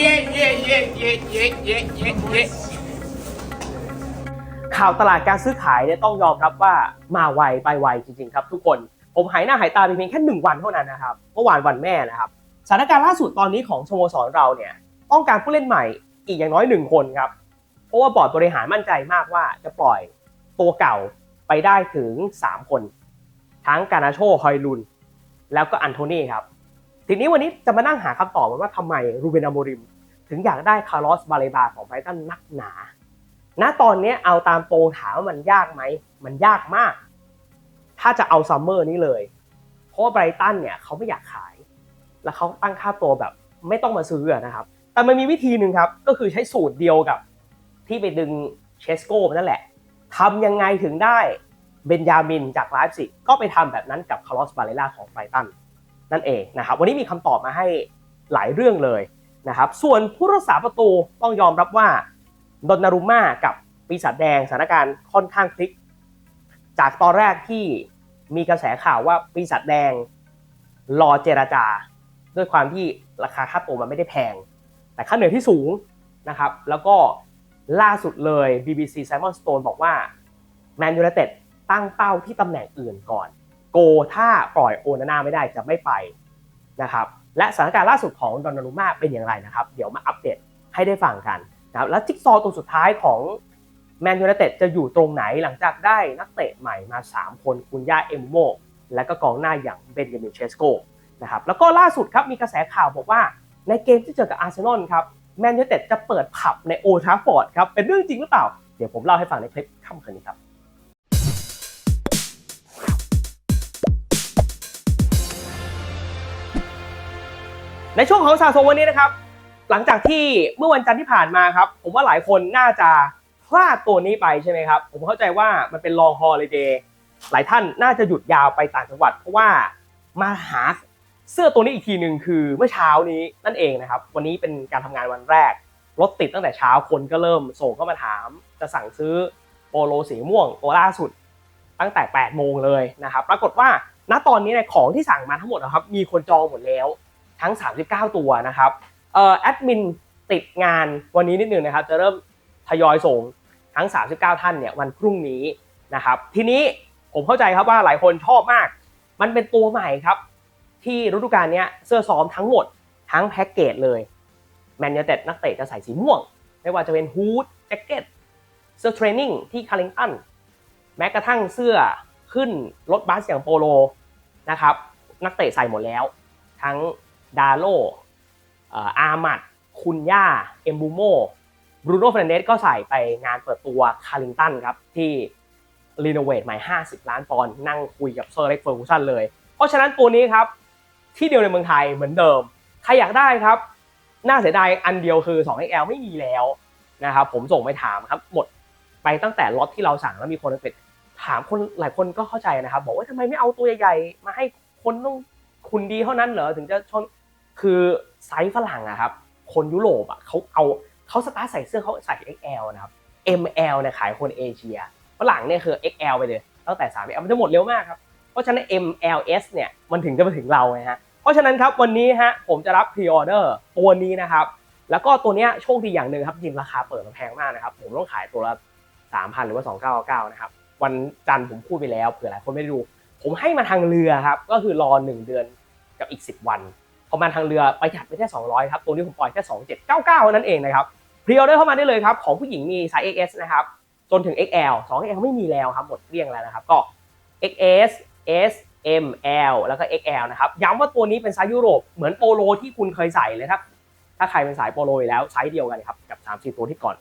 เย่เย่เย่เย่เย่เย่เย่เย่ข่าวตลาดการซื้อขายเนี่ยต้องยอมรับว่ามาไวไปไวจริงๆครับทุกคน ผมหายหน้าหายตาเพียงแค่หนึ่งวันเท่านั้นนะครับเมื่อวานวันแม่นะครับสถานการณ์ล่าสุดตอนนี้ของสโมสรเราเนี่ยต้องการผู้เล่นใหม่อีกอย่างน้อยหนึ่งคนครับเพราะว่าบอร์ดบริหารมั่นใจมากว่าจะปล่อยตัวเก่าไปได้ถึง 3 คน ทั้งการาโชฮอยลุน แล้วก็อันโทนีครับ ทีนี้วันนี้จะมานั่งหาคำตอบว่าทำไมรูเบนอโมริม ถึงอยากได้คาร์ลอสบาเลบาของไบรตันนักหนา ณตอนนี้เอาตามโปถามว่ามันยากไหม มันยากมาก ถ้าจะเอาซัมเมอร์นี้เลย เพราะาไบรตันเนี่ยเขาไม่อยากขาย แล้วเขาตั้งค่าตัวแบบไม่ต้องมาซื้อนะครับ แต่มันมีวิธีหนึ่งครับ ก็คือใช้สูตรเดียวกับ ที่ไปดึงเชสโก้นั่นแหละทำยังไงถึงได้เบนยามินจากไลฟ์ซิกก็ไปทำแบบนั้นกับคาร์ลอสบาเลล่าของไบรตัน นั่นเองนะครับวันนี้มีคำตอบมาให้หลายเรื่องเลยนะครับส่วนผู้รักษาประตูต้องยอมรับว่าดอนนารุม่ากับปีศาจแดงสถานการณ์ค่อนข้างพลิก จากตอนแรกที่มีกระแสข่าวว่าปีศาจแดงรอเจราจา ด้วยความที่ราคาค่าตัวมันไม่ได้แพง แต่ค่าเหนื่อยที่สูงนะครับ แล้วก็ล่าสุดเลย BBC Simon Stone บอกว่าแมนยู i นเต็ดตั้งเป้าที่ตำแหน่งอื่นก่อน โกถ้าปล่อยโอนาน่าไม่ได้จะไม่ไปนะครับและสถานการณ์ล่าสุดของดอนนารุม่าเป็นอย่างไรนะครับ เดี๋ยวมาอัปเดตให้ได้ฟังกันนะครับแล้วจิ๊กซอว์ตัวสุดท้ายของแมนยู i นเต็ดจะอยู่ตรงไหนหลังจากได้นักเตะใหม่มา 3 คนคุณย่าเอมโมและก็กองหน้าอย่างเบนยามินเชสโกนะครับแล้วก็ล่าสุดครับมีกระแสข่าวบอกว่าในเกมที่เจอกับอาร์เซนอลครับแมนยู i นเต็ดจะเปิดผับในโอทราฟอร์ดครับเป็นเรื่องจริงหรือเปล่า เดี๋ยวผมเล่าให้ฟังในคลิปค่ำคืนนี้ครับ ในช่วงของสะสมวันนี้นะครับ หลังจากที่เมื่อวันจันทร์ที่ผ่านมาครับ ผมว่าหลายคนน่าจะพลาดตัวนี้ไปใช่ไหมครับ ผมเข้าใจว่ามันเป็นลองฮอลิเดย์หลายท่านน่าจะหยุดยาวไปต่างจังหวัด เพราะว่ามาหาเสื้อตัวนี้อีกทีหนึ่งคือเมื่อเช้านี้นั่นเองนะครับ วันนี้เป็นการทำงานวันแรกรถติดตั้งแต่เช้าคนก็เริ่มส่งเข้ามาถาม จะสั่งซื้อโปโลสีม่วงตัวล่าสุด ตั้งแต่ 8 โมงเลยนะครับ ปรากฏว่าณตอนนี้เนี่ยของที่สั่งมาทั้งหมดนะครับมีคนจองหมดแล้ว ทั้ง 39 ตัวนะครับเอ่อแอดมินติดงานวันนี้นิดนึงนะครับ จะเริ่มทยอยส่งทั้ง 39 ท่านเนี่ยวันพรุ่งนี้นะครับ ทีนี้ผมเข้าใจครับว่าหลายคนชอบมาก มันเป็นตัวใหม่ครับ ที่ฤดูกาลนี้เสื้อซ้อมทั้งหมดทั้งแพ็กเกจเลยแมนยูเต็ดนักเตะจะใส่สีม่วง ไม่ว่าจะเป็นฮูดแจ็คเก็ตเสื้อเทรนนิ่งที่คาริงตันแม้กระทั่งเสื้อขึ้นรถบัสอย่างโปโลนะครับนักเตะใส่หมดแล้ว ทั้ง ดาโลอาร์มัดคุณย่า เอมบูโมบรูโน่เฟรนเดสก็ใส่ไปงานเปิดตัวคาริงตันครับ ที่รีโนเวทใหม่ 50 ล้านปอนด์นั่งคุยกับเซอร์เล็กเฟอร์กูสันเลย เพราะฉะนั้นตัวนี้ครับ ที่เดียวในเมืองไทยเหมือนเดิม ใครอยากได้ครับ น่าเสียดายอันเดียวคือ 2XL ไม่มีแล้วนะครับผมส่งไปถามครับ หมดไปตั้งแต่ล็อตที่เราสั่งแล้วมีคนเป็นถามคนหลายคนก็เข้าใจนะครับ บอกว่าทำไมไม่เอาตัวใหญ่ๆมาให้คนต้องคุณดีเท่านั้นเหรอถึงจะชน คือไซส์ฝรั่งอะครับ คนยุโรปอะเขาเอาเขาสตาร์ทใส่เสื้อเขาใส่ XL นะครับ ML เนี่ยขายคนเอเชียฝรั่งเนี่ยคือ XL ไปเลยตั้งแต่ 3XL มันจะหมดเร็วมากครับเพราะฉะนั้น MLS เนี่ยมันถึงจะมาถึงเราไงฮะเพราะฉะนั้นครับวันนี้ฮะผมจะรับพรีออเดอร์ตัวนี้นะครับแล้วก็ตัวเนี้ยโชคดีอย่างหนึ่งครับจริงราคาเปิดมาแพงมากนะครับผมต้องขายตัวละ3,000 หรือว่า299นะครับวันจันทร์ผมพูดไปแล้วเผื่อหลายคนไม่ได้ดู ผมให้มาทางเรือครับก็คือรอ 1 เดือนกับอีก 10 วัน พอมาทางเรือประหยัดไปแค่ 200 ครับ ตัวนี้ผมปล่อยแค่ 2799นั่นเองนะครับพรีออเดอร์เข้ามาได้เลยครับ ของผู้หญิงมีไซส์ XS นะครับ จนถึง XL 2XL ไม่มีแล้วครับ หมดเกลี้ยงแล้วนะครับ ก็ XS S M L แล้วก็ XL นะครับ ย้ำว่าตัวนี้เป็นไซส์ยุโรป เหมือนโปโลที่คุณเคยใส่เลยครับ ถ้าใครเป็นสายโปโลอยู่แล้วไซส์เดียวกันครับ กับ3 4ตัวที่ก่อน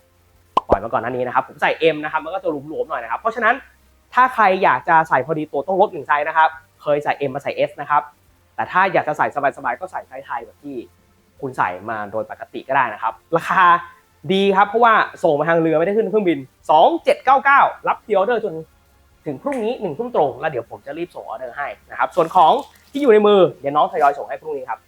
ปล่อยมาก่อนหน้านี้นะครับ ผมใส่ M นะครับ มันก็จะหลวมๆหน่อยนะครับ เพราะฉะนั้นถ้าใครอยากจะใส่พอดีตัวต้องลดหนึ่งไซส์นะครับ เคยใส่ M มาใส่ S นะครับ แต่ถ้าอยากจะใส่สบายๆก็ใส่ไซส์ไทยแบบที่คุณใส่มาโดยปกติก็ได้นะครับ ราคาดีครับเพราะว่าส่งมาทางเรือไม่ได้ขึ้นเครื่องบิน 2799 รับพรีออเดอร์จนถึงพรุ่งนี้1นึ่งทุ่มตรง แล้วเดี๋ยวผมจะรีบส่งออเดอร์ให้นะครับส่วนของที่อยู่ในมือเดี๋ยวน้องทยอยส่งให้พรุ่งนี้ครับ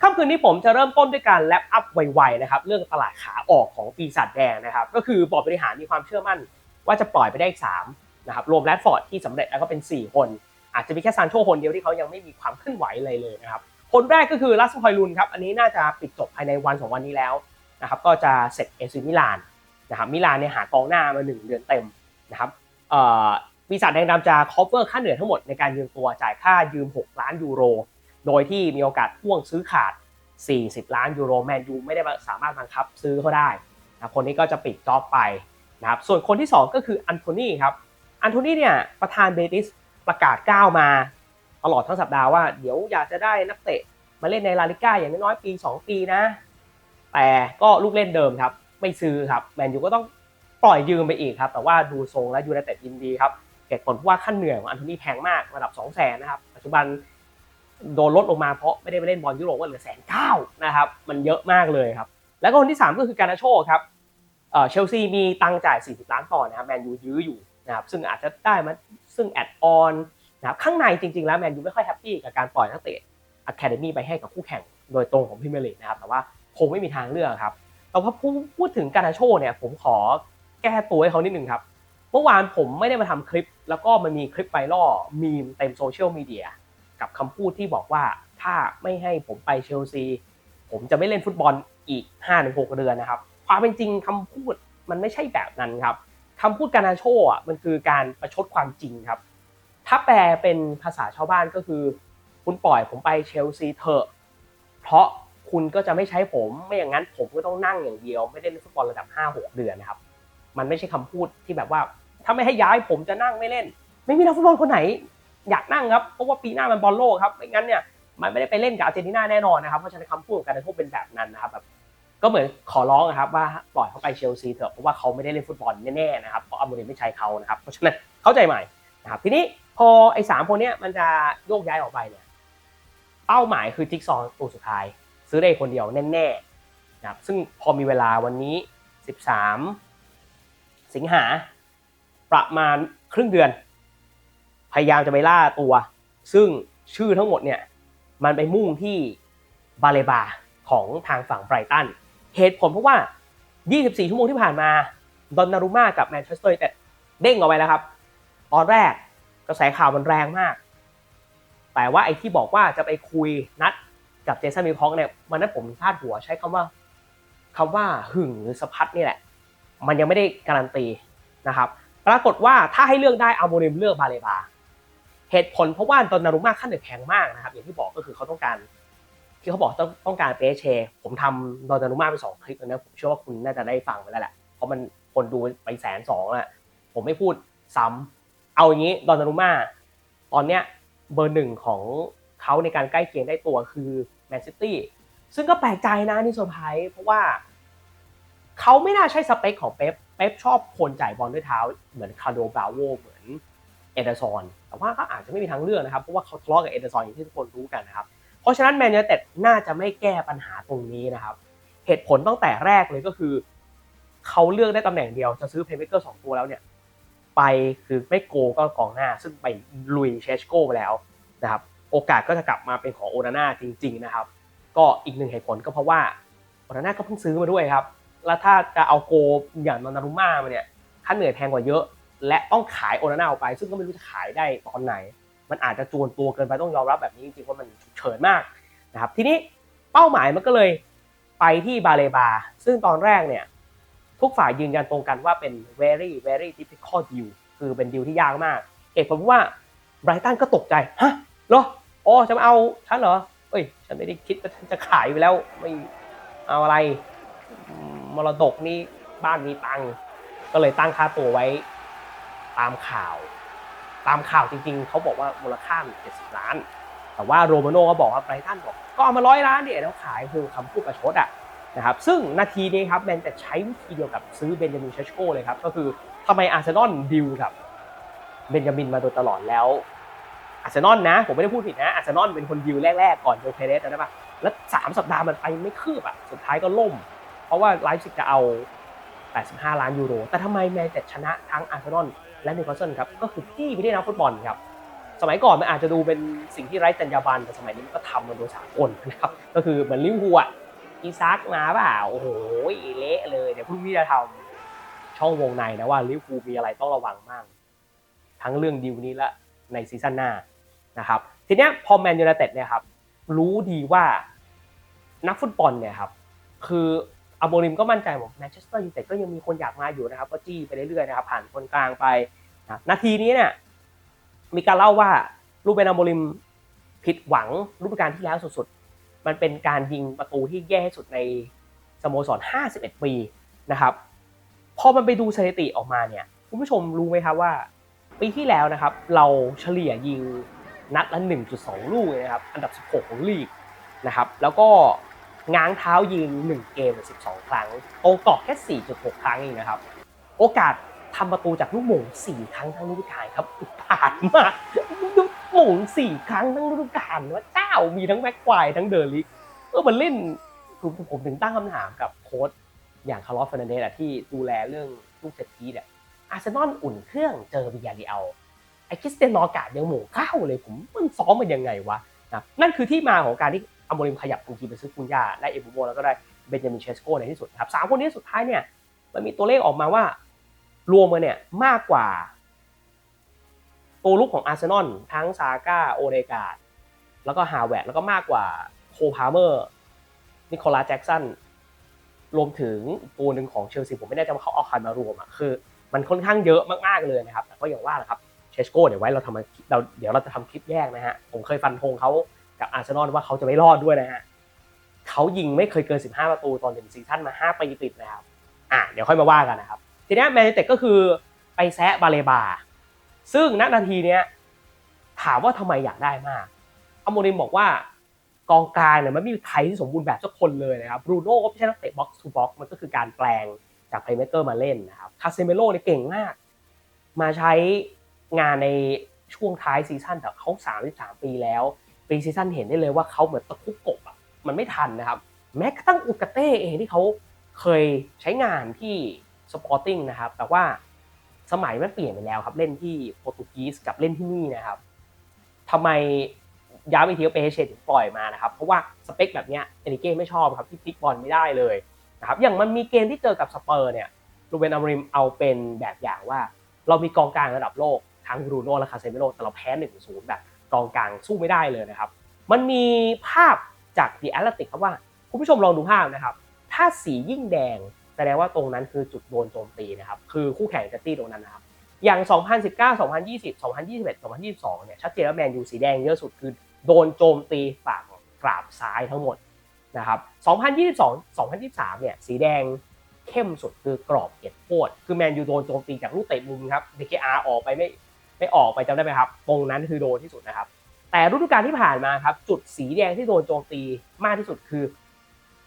ค่ำคืนนี้ผมจะเริ่มต้นด้วยการแลปอัพไวๆนะครับเรื่องตลาดขาออกของปีศาจแดงนะครับก็คือบอร์ดบริหารมีความเชื่อมั่นว่าจะปล่อยไปได้อีกสามนะครับรวมแรดฟอร์ดที่สำเร็จแล้วก็เป็น 4 คน อาจจะมีแค่ซานโชคนเดียวที่เขายังไม่มีความเคลื่อนไหวอะไรเลยนะครับคนแรกก็คือลัสฮอยลุนครับอันนี้น่าจะปิดจบภายในวันสองวันนี้แล้วนะครับก็จะเสร็จเอซิมิลานนะครับมิลานเนี่ยหากองหน้ามา 1 เดือนเต็มนะครับปีศาจแดงดำจะ cover ค่าเหนื่อยทั้งหมดในการยืมตัวจ่ายค่ายืม 6 ล้านยูโร โดยที่มีโอกาสพ่วงซื้อขาด 40 ล้านยูโรแมนยูไม่ได้สามารถบังคับซื้อเขาได้นะคนนี้ก็จะปิดจ็อบไปนะครับส่วนคนที่ 2 ก็คืออันโทนีครับอันโทนีเนี่ยประธานเบติส ประกาศก้าวมาตลอดทั้งสัปดาห์ว่าเดี๋ยวอยากจะได้นักเตะมาเล่นในลาลิก้าอย่างน้อยๆปี 2 ปีนะ แต่ก็ลูกเล่นเดิมครับ ไม่ซื้อครับแมนยูก็ต้องปล่อยยืมไปอีกครับ แต่ว่าดูทรงและยูไนเต็ดยินดีครับเหตุผลเพราะว่าขั้นเหนื่อยของอันโทนีแพงมากระดับ 2 0 0แสนนะครับปัจจุบันโดนลดลงมาเพราะไม่ได้ไปเล่นบอลยุโรปว่าเหลือแสนเก้านะครับมันเยอะมากเลยครับ แล้วก็คนที่ 3 ก็คือการาโชครับเออเชลซีมีตังค์จ่าย 40 ล้านต่อนะครับแมนยูยื้ออยู่นะครับซึ่งอาจจะได้มา ซึ่งแอดออนนะครับข้างในจริงๆแล้วแมนยูไม่ค่อยแฮปปี้กับการปล่อยนักเตะอะคาเดมี่ไปให้กับคู่แข่งโดยตรงของพรีเมร์ลีกนะครับแต่ว่าคงไม่มีทางเลือกครับแต่พอพูดพูดถึงการาโชเนี่ยผมขอแก้ตัวให้เขานิดนึงครับเมื่อวานผมไม่ได้มาทำคลิป แล้วก็มันมีคลิปไวรัลมีมเต็มโซเชียลมีเดียกับคำพูดที่บอกว่าถ้าไม่ให้ผมไปเชลซี ผมจะไม่เล่นฟุตบอลอีก5-6เดือนนะครับ ความเป็นจริงคำพูดมันไม่ใช่แบบนั้นครับ คำพูดการนาโชอะมันคือการประชดความจริงครับ ถ้าแปลเป็นภาษาชาวบ้านก็คือ คุณปล่อยผมไปเชลซีเถอะเพราะคุณก็จะไม่ใช้ผม ไม่อย่างนั้นผมก็ต้องนั่งอย่างเดียว ไม่ได้เล่นฟุตบอลระดับ 5-6 เดือนนะครับ มันไม่ใช่คำพูดที่แบบว่า ถ้าไม่ให้ย้ายผมจะนั่งไม่เล่น ไม่มีนักฟุตบอลคนไหน อยากนั่งครับเพราะว่าปีหน้ามันบอลโลกครับไม่งั้นเนี่ยมันไม่ได้ไปเล่นกับอาร์เจนตินาแน่นอนนะครับเพราะฉะนั้นคำพูดของการนาโชเป็นแบบนั้นนะครับแบบ ก็เหมือนขอร้องนะครับว่าปล่อยเขาไปเชลซีเถอะเพราะว่าเขาไม่ได้เล่นฟุตบอลแน่ๆนะครับเพราะอามูริมไม่ใช้เขานะครับเพราะฉะนั้นเข้าใจใหม่นะครับทีนี้พอไอ้สามคนเนี้ยมันจะโยกย้ายออกไปเนี่ยเป้าหมายคือจิ๊กซอว์ตัวสุดท้าย ซื้อได้คนเดียวแน่ๆนะครับซึ่งพอมีเวลาวันนี้ 13 สิงหาประมาณครึ่งเดือน พยายามจะไปล่าตัว ซึ่งชื่อทั้งหมดเนี่ยมันไปมุ่งที่บาเลบาของทางฝั่งไบรตัน เหตุผลเพราะว่า 24 ชั่วโมงที่ผ่านมาดอนนารุม่ากับแมนเชสเตอร์ยูไนเต็ดเด้งออกไปแล้วครับ ตอนแรกกระแสข่าวมันแรงมาก แต่ว่าไอ้ที่บอกว่าจะไปคุยนัดกับเจสันมิลคอกเนี่ยมันนั้นผมพลาดหัวใช้คำว่าคำว่าหึงหรือสะพัดนี่แหละ มันยังไม่ได้การันตีนะครับ ปรากฏว่าถ้าให้เลือกได้อาโมริมเลือกบาเลบาเหตุผลเพราะว่าดอนนารุม่าขั้นเหนือแพงมากนะครับ อย่างที่บอกก็คือเขาต้องการ ที่เขาบอกต้องต้องการเปเช ผมทำดอนนารุมาไปสองคลิปแล้วนะ ผมเชื่อว่าคุณน่าจะได้ฟังไปแล้วแหละ เพราะมันคนดูไปแสนสองแล้วผมไม่พูดซ้ำเอาอย่างนี้ดอนนารุมาตอนเนี้ยเบอร์หนึ่งของเขาในการใกล้เคียงได้ตัวคือแมนซิตี้ซึ่งก็แปลกใจนะนี่เซอร์ไพรส์เพราะว่าเขาไม่น่าใช่สเปคของเป๊ปเป๊ปชอบคนจ่ายบอลด้วยเท้า เหมือนคาร์โดบราโวเหมือนเอเดอร์ซอนแต่ว่าก็อาจจะไม่มีทางเลือกนะครับ เพราะว่าเขาทะเลาะกับเอเดอร์ซอนอย่างที่ทุกคนรู้กันนะครับ ราะฉะนั้นแมนยูเต็ดน่าจะไม่แก้ปัญหาตรงนี้นะครับ เหตุผลตั้งแต่แรกเลยก็คือ เขาเลือกได้ตำแหน่งเดียวจะซื้อเพลย์เมเกอร์สองตัวแล้วเนี่ย ไปคือไม่โกก็กองหน้า ซึ่งไปลุยเชสโกไปแล้วนะครับโอกาสก็จะกลับมาเป็นของโอนาน่าจริง ๆนะครับ ก็อีกหนึ่งเหตุผลก็เพราะว่าโอนาน่าก็เพิ่งซื้อมาด้วยครับ แล้วถ้าจะเอาโกอย่างนอนารุม่ามาเนี่ยค่าเหนื่อยแพงกว่าเยอะ และต้องขายโอนาน่าออกไป ซึ่งก็ไม่รู้จะขายได้ตอนไหน มันอาจจะจวนตัวเกินไปต้องยอมรับแบบนี้จริงๆว่ามันเฉินมากนะครับทีนี้เป้าหมายมันก็เลยไปที่บาเลบา ซึ่งตอนแรกเนี่ยทุกฝ่ายยืนยันตรงกันว่าเป็น very very difficult deal คือเป็นดีลที่ยากมากเหตุผลเพราะว่าไบรตันก็ตกใจฮะเหรออ๋อจะมาเอาฉันเหรอเอ้ยฉันไม่ได้คิดว่าฉันจะขายไปแล้วไม่เอาอะไรมรดกนี่บ้านมีตังก็เลยตั้งค่าตัวไว้ตามข่าว ตามข่าวจริงๆ เขาบอกว่ามูลค่ามันเจ็ดสิบล้าน แต่ว่าโรมาโน่ก็บอกว่าไบรตันบอกก็เอามาร้อยล้านเดี๋ยวแล้วขายคือคำพูดประชดอะนะครับซึ่งนาทีนี้ครับแมนแต่ใช้วิธีเดียวกับซื้อเบนจามินเชชโกเลยครับ ก็คือทำไมอาร์เซนอลดิวกับเบนจามินมาโดยตลอดแล้วอาร์เซนอลนะ ผมไม่ได้พูดผิดนะอาร์เซนอลเป็นคนดิวแรกๆ ก่อนโจเคเรสนะปะแล้วสามสัปดาห์มันไปไม่คืบอะสุดท้ายก็ล่ม เพราะว่าไลฟ์ซิกจะเอา 85 ล้านยูโร แต่ทำไมแมนแต่ชนะทั้งอาร์เซนอล และนิวคาสเซิลครับก็คือที่ไม่ได้นักฟุตบอลครับสมัยก่อนมันอาจจะดูเป็นสิ่งที่ไร้จรรยาบรรณแต่สมัยนี้มันก็ทำมันโดยสากลนะครับก็คือเหมือนลิเวอร์พูลอะอีซักมาเปล่าโอ้โหเละเลยเดี๋ยวพรุ่งนี้จะทำช่องวงในนะว่าลิเวอร์พูลมีอะไรต้องระวังบ้างทั้งเรื่องดิวนี้และในซีซั่นหน้านะครับทีนี้พอแมนยูไนเต็ดเนี่ยครับรู้ดีว่านักฟุตบอลเนี่ยครับคือ อโมริมก็มั่นใจบอกแมนเชสเตอร์ยูไนเต็ดก็ยังมีคนอยากมาอยู่นะครับ ก็จี้ไปเรื่อยๆนะครับผ่านคนกลางไปนะครับนาทีนี้เนี่ยมีการเล่าว่าลูกเบนอโมริมผิดหวังฤดูกาลที่แล้วสุดๆ มันเป็นการยิงประตูที่แย่ที่สุดในสโมสร 51 ปีนะครับ พอมันไปดูสถิติออกมาเนี่ย คุณผู้ชมรู้ไหมครับว่า ปีที่แล้วนะครับ เราเฉลี่ยยิงนัดละ 1.2 ลูกนะครับ อันดับ 16 ของลีกนะครับ แล้วก็ ง้างเท้ายิง1เกม12 ครั้งตรงกอบแค่ 4.6 ครั้งเองนะครับ โอกาสทำประตูจากลูกหม่ง4 ครั้งทั้งฤดูกาลครับอุปาดมากลูกหม่ง4 ครั้งทั้งฤดูกาลว่าเจ้ามีทั้งแม็กควายทั้งเดอร์ลิกเออมันเล่นคือผมถึงตั้งคำถามกับโค้ชอย่างคาร์ลอสเฟรนเดสอะที่ดูแลเรื่องลูกเซตพีเนี่ยอาร์เซนอลอุ่นเครื่องเจอวิยาริเอลไอคิสเตียนนอการ์ดยังหม่งเข้าเลยผมมันซ้อมมันยังไงวะนะนั่นคือที่มาของการที่ อโมริมขยับทันทีไปซื้อคุนยาได้เอบูโบแล้วก็ได้เบนจามินเชสโกในที่สุดครับสามคนนี้สุดท้ายเนี่ยมันมีตัวเลขออกมาว่ารวมกันเนี่ยมากกว่า ตัวลุกของอาร์เซนอลทั้งซาก้าโอเดกาดแล้วก็ฮาวเวร์ดแล้วก็มากกว่าโคพาเมอร์นิโคลัสแจ็กสันรวมถึงตัวหนึ่งของเชลซีผมไม่แน่ใจว่าเขาเอาใครมารวมอะคือ มันค่อนข้างเยอะมากๆเลยนะครับแต่ก็อย่างว่าแหละครับเชสโก้เดี๋ยวไว้เราทำเราเดี๋ยวเราจะทำคลิปแยกนะฮะผมเคยฟันธงเขา กับอาร์เซนอลว่าเขาจะไม่รอดด้วยนะฮะเขายิงไม่เคยเกิน 15 ประตูตอนถึงซีซั่นมา 5 ปีติดนะครับอะเดี๋ยวค่อยมาว่ากันนะครับ ทีนี้แมนยูเต็ดก็คือไปแซะบาเลบา ซึ่งณนาทีเนี้ยถามว่าทำไมอยากได้มากอโมริมบอกว่ากองกลางเนี่ยมันไม่มีใครที่สมบูรณ์แบบสักคนเลยนะครับบรูโน่ก็ไม่ใช่นักเตะบ็อกซ์ทูบ็อกซ์มันก็คือการแปลงจากเพลย์เมเกอร์มาเล่นนะครับคาเซเมโลเนี่ยเก่งมาก มาใช้งานในช่วงท้ายซีซั่นแต่เขา 33 ปีแล้ว ปีซีซั่นเห็นได้เลยว่าเขาเหมือนตะคุกกบอะมันไม่ทันนะครับ แม้กระทั่งอุกาเต้เองที่เขาเคยใช้งานที่สปอร์ติ้งนะครับ แต่ว่าสมัยมันเปลี่ยนไปแล้วครับ เล่นที่โปรตุเกสกับเล่นที่นี่นะครับทำไมย้ำอีกทีว่เปเชถึงปล่อยมานะครับ เพราะว่าสเปคแบบเนี้ยเอริเก้ไม่ชอบครับที่พลิกบอลไม่ได้เลยนะครับอย่างมันมีเกมที่เจอกับสเปอร์เนี่ยลูเบนอามริมเอาเป็นแบบอย่างว่า เรามีกองกลางระดับโลกทั้งบรูโน่และคาเซมิโลแต่เราแพ้1นศูนย์แบบ กองกลางสู้ไม่ได้เลยนะครับ มันมีภาพจากดีแอตเลติกครับว่าคุณผู้ชมลองดูภาพนะครับ ถ้าสียิ่งแดงแสดงว่าตรงนั้นคือจุดโดนโจมตีนะครับ คือคู่แข่งจะตีตรงนั้นนะครับ อย่าง 2019 2020 2021 2022 เนี่ยชัดเจนว่าแมนยูสีแดงเยอะสุดคือโดนโจมตีฝั่งกราบซ้ายทั้งหมดนะครับ 2022 2023 เนี่ยสีแดงเข้มสุดคือกรอบเก็บโทษ คือแมนยูโดนโจมตีจากลูกเตะมุมครับ DKR ออกไปไม่ ไม่ออกไปจำได้ไหมครับ ตรงนั้นคือโดนที่สุดนะครับ แต่ฤดูกาลที่ผ่านมาครับ จุดสีแดงที่โดนโจมตีมากที่สุดคือ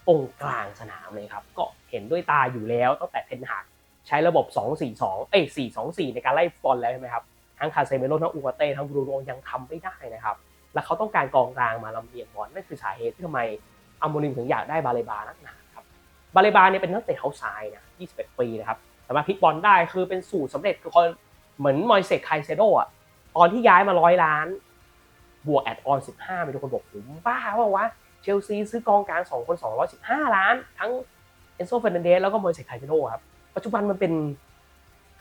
ตรงกลางสนามเลยครับ ก็เห็นด้วยตาอยู่แล้วตั้งแต่เทนหากใช้ระบบ 2-4-2 เอ้ย 4-2-4 ในการไล่บอลแล้วใช่ไหมครับ ทั้งคาเซเมโลทั้งอูกาเต้ทั้งบรูโนยังทำไม่ได้นะครับ แล้วเขาต้องการกองกลางมาลำเลียงบอลนั่นคือสาเหตุที่ทำไมอาโมริมถึงอยากได้บาเลบานักหนาครับ บาเลบาเนี่ยเป็นนักเตะเขาทรายนะ 21 ปีนะครับ สามารถพลิกบอลได้คือเป็นสูตรสำเร็จคือ เหมือนมอยเซกไคเซโดอะตอนที่ย้ายมาร้อยล้าน บวกแอดออน15มีทุกคนบอกผมบ้าว่าวะเชลซีซื้อกองกลาง2คน215ล้าน ทั้งเอนโซเฟรนันเดสแล้วก็มอยเซกไคเซโดครับปัจจุบันมันเป็น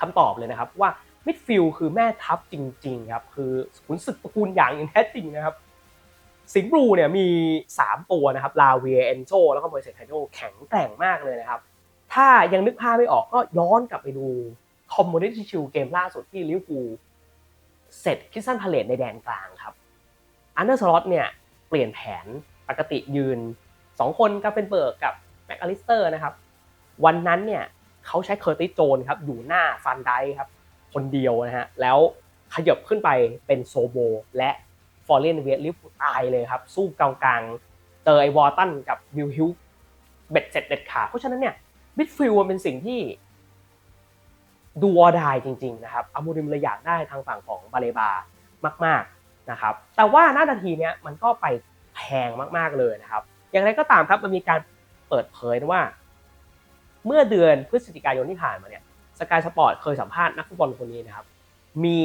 คำตอบเลยนะครับว่ามิดฟิลคือแม่ทัพจริง ๆ ครับ คือขุนศึกตระกูลอย่างอย่างแท้จริงนะครับ สิงห์บลูเนี่ยมี 3 ตัวนะครับ ลาเวียเอนโซแล้วก็มอยเซไคโดแข็งแกร่งมากเลยนะครับ ถ้ายังนึกภาพไม่ออกก็ย้อนกลับไปดู คอมมูนิตี้ชิลเกมล่าสุดที่ลิเวอร์พูลเสร็จคิสซันพาเลตในแดนกลางครับอันเดอร์สล็อตเนี่ยเปลี่ยนแผนปกติยืน 2 คนกับเป็นเบิร์กกับแม็กอลิสเตอร์นะครับวันนั้นเนี่ยเขาใช้เคอร์ติสโจนครับอยู่หน้าฟันไดครับคนเดียวนะฮะแล้วขยับขึ้นไปเป็นโซโบและฟอร์เรนเวทลิฟตายเลยครับ สู้กลางกลางๆเจอไอวอร์ตันกับบิลฮิวเบ็ดเสร็จเด็ดขาดเพราะฉะนั้นเนี่ยมิดฟิลด์เป็นสิ่งที่ ดูวอดายจริง ๆ นะครับอามูริมเลยอยากได้ทางฝั่งของบาเลบามาก ๆนะครับ แต่ว่าหน้านาทีเนี้ยมันก็ไปแพงมากๆเลยนะครับ อย่างไรก็ตามครับมันมีการเปิดเผยว่า เมื่อเดือนพฤศจิกายนที่ผ่านมาเนี่ยสกายสปอร์ตเคยสัมภาษณ์นักฟุตบอลคนนี้นะครับ มี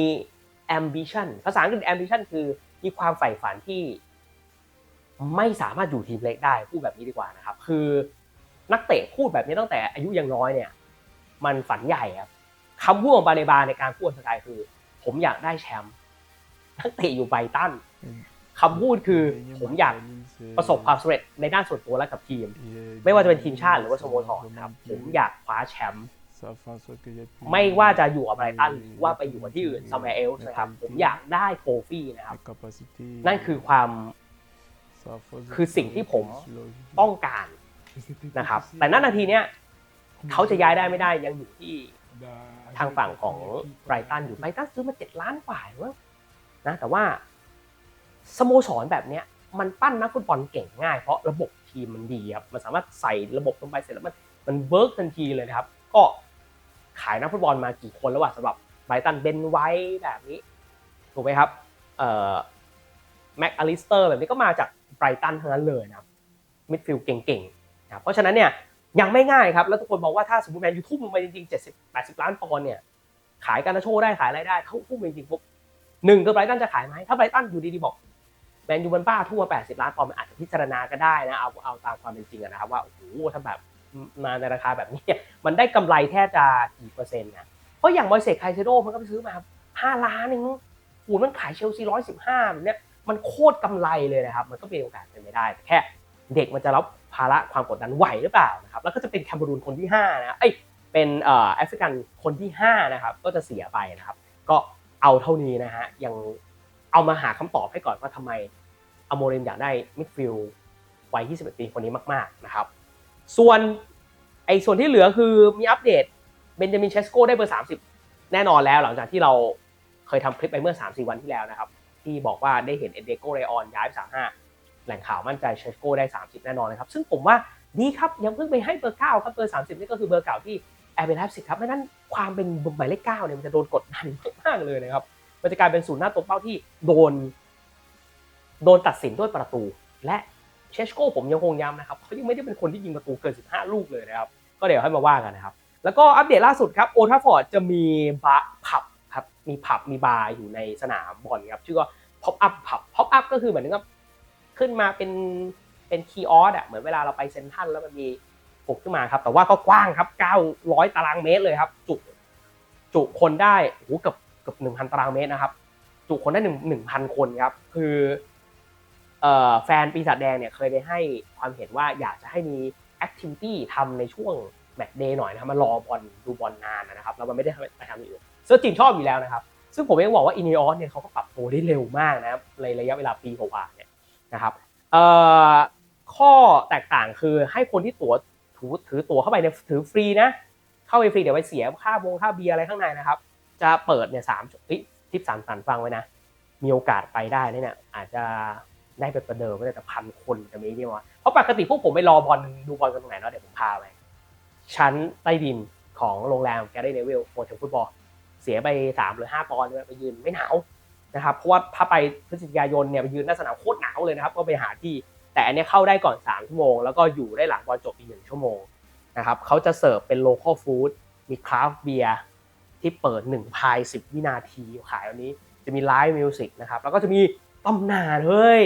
ambition ภาษาอังกฤษ ambition คือมีความใฝ่ฝันที่ไม่สามารถอยู่ทีมเล็กได้พูดแบบนี้ดีกว่านะครับ คือนักเตะพูดแบบนี้ตั้งแต่อายุยังน้อยเนี่ย มันฝันใหญ่ครับ คำพูดของบาเลบาในการพูดสกายคือ ผมอยากได้แชมป์นักเตะอยู่ไบรตันคำพูดคือผมอยากประสบความสำเร็จในด้านส่วนตัวและกับทีม ไม่ว่าจะเป็นทีมชาติหรือว่าสโมสรครับผมอยากคว้าแชมป์ไม่ว่าจะอยู่กับไบรตันหรือว่าไปอยู่กับที่อื่น somewhere else นะครับ ผมอยากได้โทฟี่นะครับ นั่นคือความคือสิ่งที่ผมต้องการนะครับ แต่ณนาทีเนี้ยเขาจะย้ายได้ไม่ได้ยังอยู่ที่ ทางฝั่งของไบรตันอยู่ไบรตันซื้อมาเจ็ดล้านกว่าเว้ยนะแต่ว่าสโมสรแบบเนี้ยมันปั้นนักฟุตบอลเก่งง่ายเพราะระบบทีมมันดีครับมันสามารถใส่ระบบลงไปเสร็จแล้วมันมันเวิร์กทันทีเลยนะครับ ก็ขายนักฟุตบอลมากี่คนแล้ววะสำหรับไบรตันเบนไว้แบบนี้ถูกไหมครับเอ่อแม็กอลิสเตอร์แบบนี้ก็มาจากไบรตันทั้งนั้นเลยนะครับมิดฟิลด์เก่งๆนะเพราะฉะนั้นเนี่ย ยังไม่ง่ายครับ แล้วทุกคนบอกว่าถ้าสมมติแมนยูทุ่มลงไปจริงๆ 70 80 ล้านปอนด์เนี่ย ขายการนาโชได้ขายอะไรายได้เขาทุ่มจริงๆปุ๊บหนึ่งคือไบรตันจะขายไหมถ้าไบรตันอยู่ดีๆบอกแมนยูมันบ้าทุ่มมา80 ล้านปอนด์มันอาจจะพิจารณาก็ได้นะเอาเอาตามความเป็นจริงนะครับว่าโอ้โหถ้าแบบมาในราคาแบบนี้มันได้กำไรแทบจะกี่เปอร์เซ็นต์นะเพราะอย่างมอยเซคไคเซโดมันก็ไปซื้อมาห้าล้านเองโอ้โหมันขายเชลซีร้อยสิบห้าแบบเนี้ยมันโคตรกำไรเลยนะครับ มันก็เป็นโอกาสเป็นไปได้แต่แค่ เด็กมันจะรับ ภาระความกดดันไหวหรือเปล่านะครับแล้วก็จะเป็นแคมเบรูนคนที่5นะเอ้ยเป็นแอฟริกันคนที่5นะครับก็จะเสียไปนะครับ ก็เอาเท่านี้นะฮะยังเอามาหาคำตอบให้ก่อนว่าทำไมอโมริมอยากได้มิดฟิลด์วัย 21 ปีคนนี้มาก ๆ นะครับ ส่วนไอ้ส่วนที่เหลือคือมีอัปเดตเบนจามินเชสโกได้เบอร์ 30 แน่นอนแล้วหลังจากที่เราเคยทำคลิปไปเมื่อ 3-4 วันที่แล้วนะครับ ที่บอกว่าได้เห็นเอเดโกเรออนย้ายไป35 แหล่งข่าวมั่นใจเชสโกได้ 30 แน่นอนนะครับซึ่งผมว่าดีครับยังเพิ่งไปให้เบอร์9ครับเบอร์30นี่ก็คือเบอร์เก่าที่แอร์เบลไลฟ์สิครับไม่นั้นความเป็นหมายเลข9เนี่ยมันจะโดนกดดันมากเลยนะครับมันจะกลายเป็นศูนย์หน้าตัวเป้าที่โดน โดนตัดสินด้วยประตู และเชสโกผมยังคงย้ำนะครับเขายังไม่ได้เป็นคนที่ยิงประตูเกิน 15 ลูกเลยนะครับ ก็เดี๋ยวให้มาว่ากันนะครับ แล้วก็อัปเดตล่าสุดครับโอทาฟอร์ดจะมีบาร์ผับครับมีผับมีบาร์อยู่ในสนามบอลครับชื่อว่า pop up ผับ pop up ก็คือเหมือนกับ ขึ้นมาเป็นเป็นคีออสอะเหมือนเวลาเราไปเซ็นทรัลแล้วมันมีปลุกขึ้นมาครับ แต่ว่าก็กว้างครับ 900 ตารางเมตรเลยครับ จุจุคนได้โอ้โหเกือบเกือบ1,000 ตารางเมตรนะครับ จุคนได้1 1,000 คนครับ คือเอ่อแฟนปีศาจแดงเนี่ยเคยไปให้ความเห็นว่าอยากจะให้มีแอคทิวิตี้ทำในช่วงแมตช์เดย์หน่อยนะครับมารอบอลดูบอลนานนะครับแล้วมันไม่ได้ไปทำอย่างอื่นเซอร์จิมชอบอยู่แล้วนะครับ ซึ่งผมเองบอกว่าอินิออสเนี่ยเขาก็ปรับตัวได้เร็วมากนะครับในระยะเวลาปีกว่าๆเนะครับข้อแตกต่างคือให้คนที่ตั๋วถือถือตั๋วเข้าไปเนี่ยถือฟรีนะเข้าไปฟรีเดี๋ยวไปเสียค่าวงค่าเบียร์อะไรข้างในนะครับ จะเปิดเนี่ยสามทิปสามสันฟังไว้นะ มีโอกาสไปได้เนี่ยอาจจะได้ไปประเดิมไม่ได้แต่พันคนจะมีนี่วะเพราะปกติพวกผมไปรอบอลดูบอลกันตรงไหนเนาะเดี๋ยวผมพาไปชั้นใต้ดินของโรงแรมแกร r เนวิลโฮเทลฟุตบอลเสียไป3หรือ5ปอนด์ไปยืนไม่หนาว นะครับเพราะว่าถ้าไปพฤศจิกายนเนี่ยไปยืนหน้าสนามโคตรหนาวเลยนะครับก็ไปหาที่ แต่อันนี้เข้าได้ก่อน 3 ชั่วโมง แล้วก็อยู่ได้หลังบอลจบอีกหนึ่งชั่วโมงนะครับเขาจะเสิร์ฟเป็นโลคอลฟู้ดมีคราฟเบียร์ที่เปิด1พาย10 วินาทีขายวันนี้จะมีไลฟ์มิวสิกนะครับแล้วก็จะมีตำนานเฮ้ย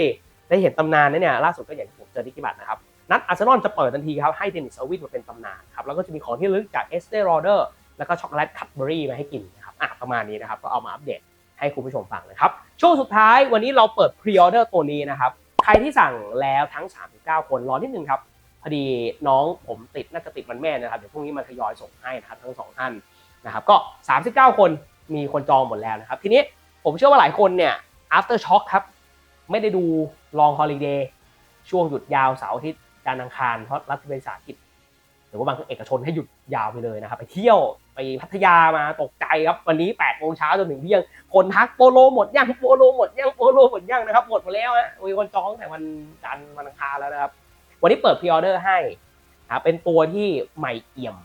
ได้เห็นตำนานนะเนี่ยล่าสุดก็อย่างที่ผมเจอที่กิบัตนะครับนัดอาร์เซนอลจะเปิดทันทีครับให้เดนิสอวินมาเป็นตำนานครับแล้วก็จะมีของที่ลึกจากเอสเตอร์โรเดอร์แล้วก็ช็อกโกแลตคัตเบอรี่มาให้กินนะครับอะประมาณนี้นะครับก็เอามาอัปเดต ให้คุณผู้ชมฟังนะครับ ช่วงสุดท้ายวันนี้เราเปิดพรีออเดอร์ตัวนี้นะครับ ใครที่สั่งแล้วทั้ง 39 คนรอนิดนึงครับ พอดีน้องผมติดน่าจะติดวันแม่นะครับ เดี๋ยวพรุ่งนี้มาทยอยส่งให้นะครับทั้งสองท่านนะครับก็ 39 คนมีคนจองหมดแล้วนะครับ ทีนี้ผมเชื่อว่าหลายคนเนี่ย after shock ครับ ไม่ได้ดูลองฮอลิเดย์ช่วงหยุดยาวเสาร์อาทิตย์การอังคารเพราะรัฐวิสาหกิจ หรือว่าบางเอกชนให้หยุดยาวไปเลยนะครับ ไปเที่ยว ไปพัทยามาตกใจครับ วันนี้8โมงเช้าจนถึงเที่ยง คนทักโปโลหมดยังโปโลหมดยังโปโลหมดยังนะครับ หมดหมดแล้วฮะมีคนจองแต่วันจันทร์วันอังคารแล้วนะครับ วันนี้เปิดพรีออเดอร์ให้ครับเป็นตัวที่ใหม่เอี่ยม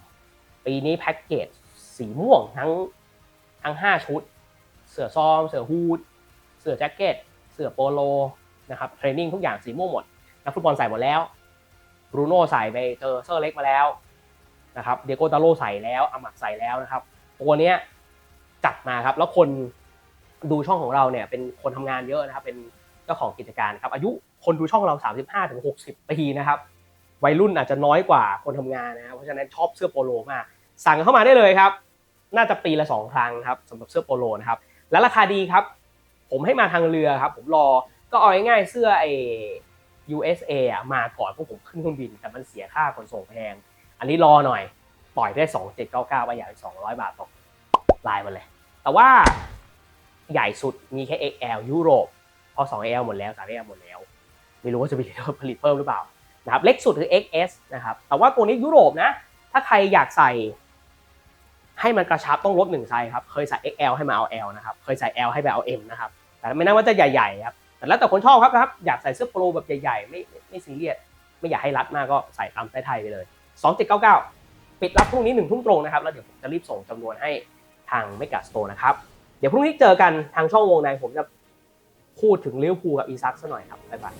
ปีนี้แพ็กเกจสีม่วงทั้งทั้ง 5 ชุด เสื้อซอม เสื้อฮูด เสื้อแจ็คเก็ต เสื้อโปโลนะครับเทรนนิ่งทุกอย่างสีม่วงหมดนักฟุตบอลใส่หมดแล้วบรูโน่ใส่ไปเจอเซอร์เล็กมาแล้ว นะครับเดโกตาโลใส่แล้วอามัดใส่แล้วนะครับตัวเนี้ยจัดมาครับ แล้วคนดูช่องของเราเนี่ยเป็นคนทำงานเยอะนะครับ เป็นเจ้าของกิจการครับ อายุคนดูช่องเรา 35ถึง60ปีนะครับ วัยรุ่นอาจจะน้อยกว่าคนทำงานนะครับเพราะฉะนั้นชอบเสื้อโปโลมากสั่งเข้ามาได้เลยครับ น่าจะปีละสองครั้งครับสำหรับเสื้อโปโลนะครับ และราคาดีครับ ผมให้มาทางเรือครับ ผมรอก็เอาง่ายๆเสื้อไอ USA อะมาก่อนพวกผมขึ้นเครื่องบิน แต่มันเสียค่าขนส่งแพง อันนี้รอหน่อย ปล่อยได้ 2799ไปอย่าง200 บาทต่อลายมาเลย แต่ว่าใหญ่สุดมีแค่ XL ยุโรป พอ 2L หมดแล้ว 3L หมดแล้ว ไม่รู้ว่าจะมีผลิตเพิ่มหรือเปล่านะครับเล็กสุดคือ XS นะครับ แต่ว่าตัวนี้ยุโรปนะ ถ้าใครอยากใส่ ให้มันกระชับต้องลดหนึ่งไซส์ครับ เคยใส่ XL ให้มาเอา L นะครับ เคยใส่ L ให้ไปเอา M นะครับ แต่ไม่น่าว่าจะใหญ่ๆครับ แต่แล้วแต่คนชอบครับนะครับ อยากใส่เสื้อโปรแบบใหญ่ๆไม่ไม่ไม่ซีเรียส ไม่อยากให้รัดมากก็ใส่ตามไซส์ไทยไปเลย 2799 ปิดรับพรุ่งนี้หนึ่งทุ่มตรงนะครับ แล้วเดี๋ยวผมจะรีบส่งจำนวนให้ทางเมกาสโตร์นะครับ เดี๋ยวพรุ่งนี้เจอกันทางช่องวงในผมจะพูดถึงเลี้ยวภูกับอีซักซะหน่อยครับ บ๊ายบาย